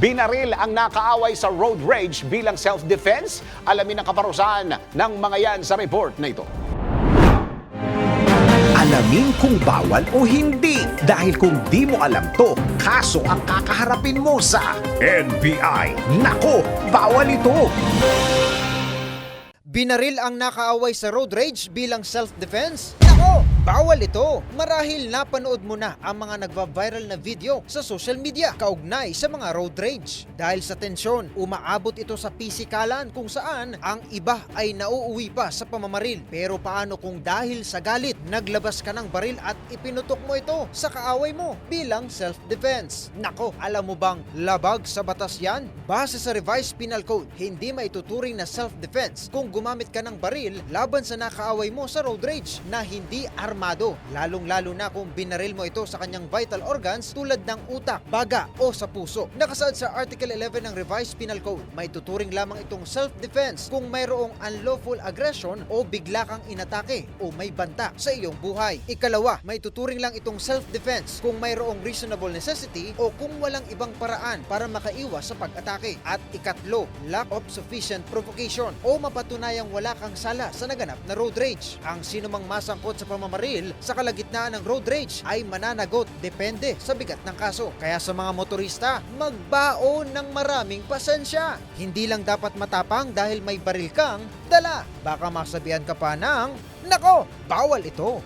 Binaril ang nakaaway sa road rage bilang self-defense. Alamin ang kaparusahan ng mga yan sa report na ito. Alamin kung bawal o hindi. Dahil kung di mo alam to, kaso ang kakaharapin mo sa NBI. Nako, bawal ito! Binaril ang nakaaway sa road rage bilang self-defense? Nako, bawal ito. Marahil napanood mo na ang mga nagva-viral na video sa social media kaugnay sa mga road rage. Dahil sa tensyon, umaabot ito sa pisikalan kung saan ang iba ay nauuwi pa sa pamamaril. Pero paano kung dahil sa galit, naglabas ka ng baril at ipinutok mo ito sa kaaway mo bilang self-defense? Nako, alam mo bang labag sa batas yan? Base sa Revised Penal Code, hindi maituturing na self-defense kung gumamit ka ng baril laban sa nakaaway mo sa road rage na hindi armado. Lalong-lalo na kung binaril mo ito sa kanyang vital organs tulad ng utak, baga o sa puso. Nakasaad sa Article 11 ng Revised Penal Code, may tuturing lamang itong self-defense kung mayroong unlawful aggression o bigla kang inatake o may banta sa iyong buhay. Ikalawa, may tuturing lang itong self-defense kung mayroong reasonable necessity o kung walang ibang paraan para makaiwas sa pag-atake. At ikatlo, lack of sufficient provocation o mapatunayang wala kang sala sa naganap na road rage. Ang sinumang masangkot sa pamamaril sa kalagitnaan ng road rage ay mananagot depende sa bigat ng kaso. Kaya sa mga motorista, magbaon ng maraming pasensya. Hindi lang dapat matapang dahil may baril kang dala. Baka masabihan ka pa ng, Nako, bawal ito.